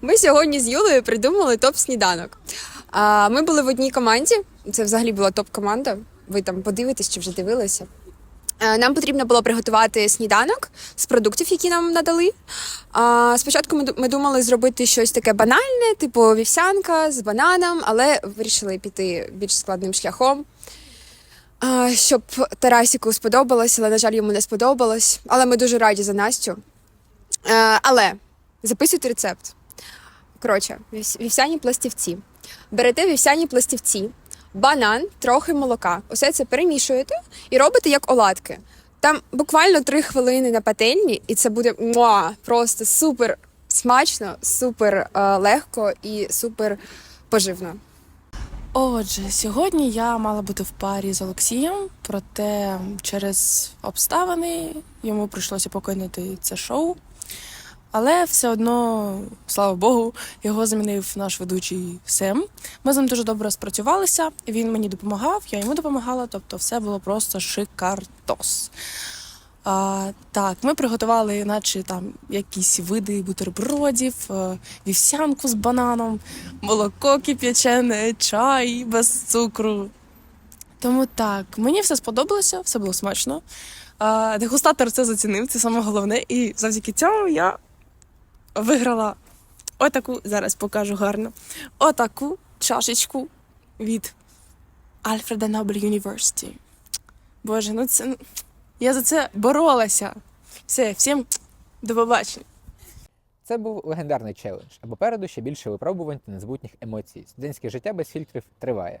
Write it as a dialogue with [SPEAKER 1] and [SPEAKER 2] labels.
[SPEAKER 1] Ми сьогодні з Юлею придумали топ-сніданок. Ми були в одній команді. Це взагалі була топ-команда. Ви там подивитесь чи вже дивилися. Нам потрібно було приготувати сніданок з продуктів, які нам надали. Спочатку ми думали зробити щось таке банальне, типу вівсянка з бананом, але вирішили піти більш складним шляхом. Щоб Тарасіку сподобалось, але, на жаль, йому не сподобалось. Але ми дуже раді за Настю. Але записуйте рецепт. Коротше, вівсяні пластівці. Берете вівсяні пластівці, банан, трохи молока. Усе це перемішуєте і робите як оладки. Там буквально три хвилини на пательні, і це буде муа, просто супер смачно, супер е, легко і супер поживно.
[SPEAKER 2] Отже, сьогодні я мала бути в парі з Олексієм, проте через обставини йому прийшлося покинути це шоу. Але все одно, слава Богу, його замінив наш ведучий Сем. Ми з ним дуже добре спрацювалися. Він мені допомагав, я йому допомагала, тобто все було просто шикартос. А, так, ми приготували, наче там якісь види бутербродів, е, вівсянку з бананом, молоко кип'ячене, чай без цукру. Тому так, мені все сподобалося, все було смачно. Дегустатор це зацінив, це саме головне. І завдяки цьому я виграла отаку, зараз покажу гарно, отаку чашечку від Alfred Nobel University. Боже, ну це. ну, Я за це боролася. Все, всім до побачення.
[SPEAKER 3] Це був легендарний челендж, а попереду ще більше випробувань та незбутніх емоцій. Студентське життя без фільтрів триває.